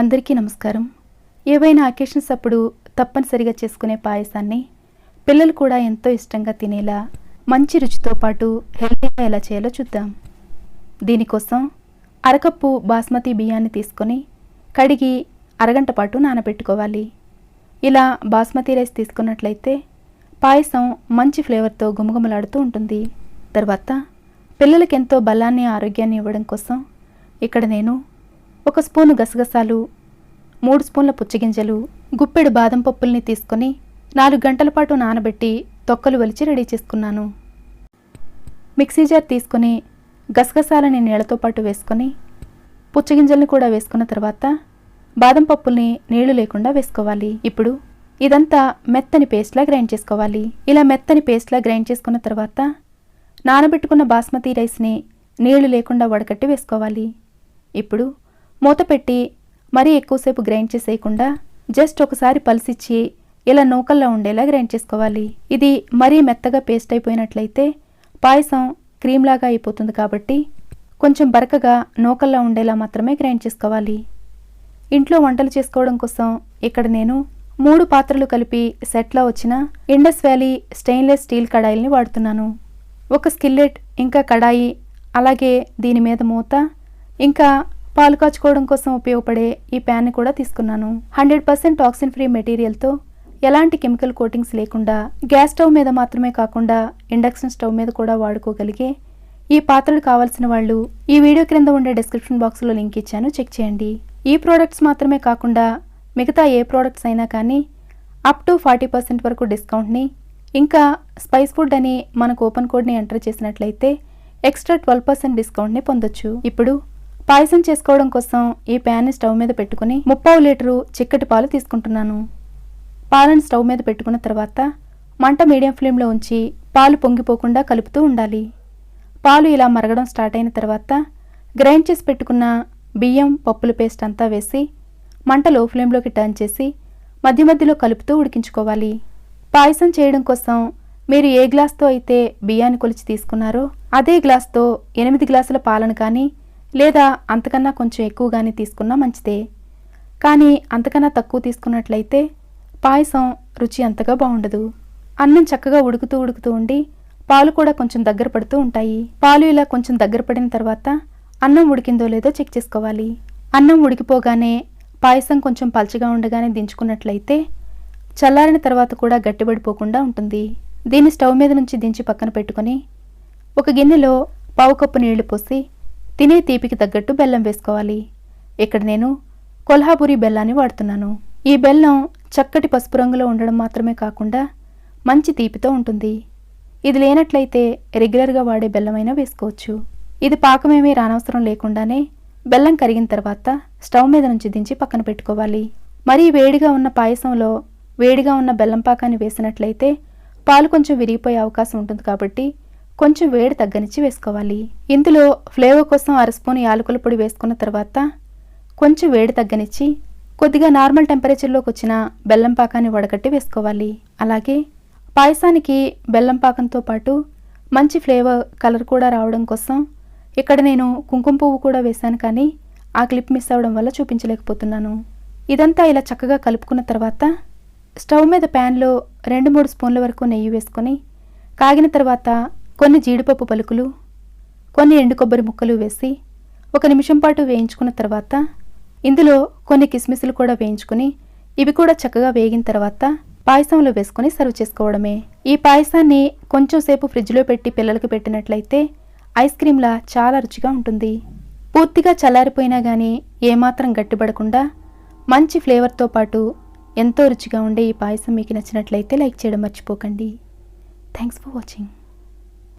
అందరికీ నమస్కారం. ఏవైనా అకేషన్స్ అప్పుడు తప్పనిసరిగా చేసుకునే పాయసాన్ని పిల్లలు కూడా ఎంతో ఇష్టంగా తినేలా మంచి రుచితో పాటు హెల్తీగా ఎలా చేయాలో చూద్దాం. దీనికోసం అరకప్పు బాస్మతి బియ్యాన్ని తీసుకొని కడిగి అరగంట పాటు నానబెట్టుకోవాలి. ఇలా బాస్మతి రైస్ తీసుకున్నట్లయితే పాయసం మంచి ఫ్లేవర్తో గుమగుమలాడుతూ ఉంటుంది. తర్వాత పిల్లలకి ఎంతో బలాన్ని ఆరోగ్యాన్ని ఇవ్వడం కోసం ఇక్కడ నేను ఒక స్పూను గసగసాలు మూడు స్పూన్ల పుచ్చగింజలు గుప్పెడు బాదం పప్పుల్ని తీసుకొని నాలుగు గంటల పాటు నానబెట్టి తొక్కలు వలిచి రెడీ చేసుకున్నాను. మిక్సీ జార్ తీసుకొని గసగసాలని నీళ్ళతో పాటు వేసుకొని పుచ్చగింజల్ని కూడా వేసుకున్న తర్వాత బాదం పప్పుల్ని నీళ్ళు లేకుండా వేసుకోవాలి. ఇప్పుడు ఇదంతా మెత్తని పేస్ట్లా గ్రైండ్ చేసుకోవాలి. ఇలా మెత్తని పేస్ట్లా గ్రైండ్ చేసుకున్న తర్వాత నానబెట్టుకున్న బాస్మతి రైస్ని నీళ్ళు లేకుండా వడకట్టి వేసుకోవాలి. ఇప్పుడు మూత పెట్టి మరీ ఎక్కువసేపు గ్రైండ్ చేసేయకుండా జస్ట్ ఒకసారి పలిసిచ్చి ఇలా నూకల్లో ఉండేలా గ్రైండ్ చేసుకోవాలి. ఇది మరీ మెత్తగా పేస్ట్ అయిపోయినట్లయితే పాయసం క్రీమ్లాగా అయిపోతుంది కాబట్టి కొంచెం బరకగా నూకల్లో ఉండేలా మాత్రమే గ్రైండ్ చేసుకోవాలి. ఇంట్లో వంటలు చేసుకోవడం కోసం ఇక్కడ నేను మూడు పాత్రలు కలిపి సెట్లో వచ్చిన ఇండస్ వ్యాలీ స్టెయిన్లెస్ స్టీల్ కడాయిల్ని వాడుతున్నాను. ఒక స్కిల్లెట్ ఇంకా కడాయి అలాగే దీని మీద మూత ఇంకా పాలు కాచుకోవడం కోసం ఉపయోగపడే ఈ ప్యాన్ని కూడా తీసుకున్నాను. హండ్రెడ్ పర్సెంట్ టాక్సిన్ ఫ్రీ మెటీరియల్తో ఎలాంటి కెమికల్ కోటింగ్స్ లేకుండా గ్యాస్ స్టవ్ మీద మాత్రమే కాకుండా ఇండక్షన్ స్టవ్ మీద కూడా వాడుకోగలిగే ఈ పాత్రలు కావాల్సిన వాళ్ళు ఈ వీడియో క్రింద ఉండే డిస్క్రిప్షన్ బాక్స్లో లింక్ ఇచ్చాను. చెక్ చేయండి. ఈ ప్రోడక్ట్స్ మాత్రమే కాకుండా మిగతా ఏ ప్రోడక్ట్స్ అయినా కానీ అప్ టు ఫార్టీ పర్సెంట్ వరకు డిస్కౌంట్ని ఇంకా స్పైస్ ఫుడ్ అని మన కూపన్ కోడ్ని ఎంటర్ చేసినట్లయితే ఎక్స్ట్రా ట్వెల్వ్ పర్సెంట్ డిస్కౌంట్ని పొందొచ్చు. ఇప్పుడు పాయసం చేసుకోవడం కోసం ఈ ప్యాన్ని స్టవ్ మీద పెట్టుకుని ముప్పావు లీటరు చిక్కటి పాలు తీసుకుంటున్నాను. పాలను స్టవ్ మీద పెట్టుకున్న తర్వాత మంట మీడియం ఫ్లేమ్లో ఉంచి పాలు పొంగిపోకుండా కలుపుతూ ఉండాలి. పాలు ఇలా మరగడం స్టార్ట్ అయిన తర్వాత గ్రైండ్ చేసి పెట్టుకున్న బియ్యం పప్పుల పేస్ట్ అంతా వేసి మంట లో ఫ్లేమ్లోకి టర్న్ చేసి మధ్య మధ్యలో కలుపుతూ ఉడికించుకోవాలి. పాయసం చేయడం కోసం మీరు ఏ గ్లాస్తో అయితే బియ్యాన్ని కొలిచి తీసుకున్నారో అదే గ్లాస్తో ఎనిమిది గ్లాసుల పాలను కానీ లేదా అంతకన్నా కొంచెం ఎక్కువగానే తీసుకున్నా మంచిదే. కానీ అంతకన్నా తక్కువ తీసుకున్నట్లయితే పాయసం రుచి అంతగా బాగుండదు అన్నం చక్కగా ఉడుకుతూ ఉడుకుతూ ఉండి పాలు కూడా కొంచెం దగ్గర పడుతూ ఉంటాయి. పాలు ఇలా కొంచెం దగ్గర పడిన తర్వాత అన్నం ఉడికిందో లేదో చెక్ చేసుకోవాలి. అన్నం ఉడికిపోగానే పాయసం కొంచెం పల్చగా ఉండగానే దించుకున్నట్లయితే చల్లారిన తర్వాత కూడా గట్టిపడిపోకుండా ఉంటుంది. దీన్ని స్టవ్ మీద నుంచి దించి పక్కన పెట్టుకొని ఒక గిన్నెలో పావు కప్పు నీళ్ళు పోసి తినే తీపికి తగ్గట్టు బెల్లం వేసుకోవాలి. ఇక్కడ నేను కొల్హాపూరి బెల్లాన్ని వాడుతున్నాను. ఈ బెల్లం చక్కటి పసుపు రంగులో ఉండడం మాత్రమే కాకుండా మంచి తీపితో ఉంటుంది. ఇది లేనట్లయితే రెగ్యులర్గా వాడే బెల్లమైనా వేసుకోవచ్చు. ఇది పాకమేమీ రానవసరం లేకుండానే బెల్లం కరిగిన తర్వాత స్టవ్ మీద నుంచి దించి పక్కన పెట్టుకోవాలి. మరీ వేడిగా ఉన్న పాయసంలో వేడిగా ఉన్న బెల్లం పాకాన్ని వేసినట్లయితే పాలు కొంచెం విరిగిపోయే అవకాశం ఉంటుంది కాబట్టి కొంచెం వేడి తగ్గనిచ్చి వేసుకోవాలి. ఇందులో ఫ్లేవర్ కోసం అర స్పూన్ యాలకుల పొడి వేసుకున్న తర్వాత కొంచెం వేడి తగ్గనిచ్చి కొద్దిగా నార్మల్ టెంపరేచర్లోకి వచ్చిన బెల్లం పాకాన్ని వడగట్టి వేసుకోవాలి. అలాగే పాయసానికి బెల్లం పాకంతో పాటు మంచి ఫ్లేవర్ కలర్ కూడా రావడం కోసం ఇక్కడ నేను కుంకుమ పువ్వు కూడా వేశాను కానీ ఆ క్లిప్ మిస్ అవ్వడం వల్ల చూపించలేకపోతున్నాను. ఇదంతా ఇలా చక్కగా కలుపుకున్న తర్వాత స్టవ్ మీద ప్యాన్లో రెండు మూడు స్పూన్ల వరకు నెయ్యి వేసుకొని కాగిన తర్వాత కొన్ని జీడిపప్పు పలుకులు కొన్ని ఎండు కొబ్బరి ముక్కలు వేసి ఒక నిమిషం పాటు వేయించుకున్న తర్వాత ఇందులో కొన్ని కిస్మిస్లు కూడా వేయించుకుని ఇవి కూడా చక్కగా వేగిన తర్వాత పాయసంలో వేసుకొని సర్వ్ చేసుకోవడమే. ఈ పాయసాన్ని కొంచెం సేపు ఫ్రిడ్జ్లో పెట్టి పిల్లలకు పెట్టినట్లయితే ఐస్ క్రీమ్లా చాలా రుచిగా ఉంటుంది. పూర్తిగా చల్లారిపోయినా కానీ ఏమాత్రం గట్టిపడకుండా మంచి ఫ్లేవర్తో పాటు ఎంతో రుచిగా ఉండే ఈ పాయసం మీకు నచ్చినట్లయితే లైక్ చేయడం మర్చిపోకండి. Thanks for watching.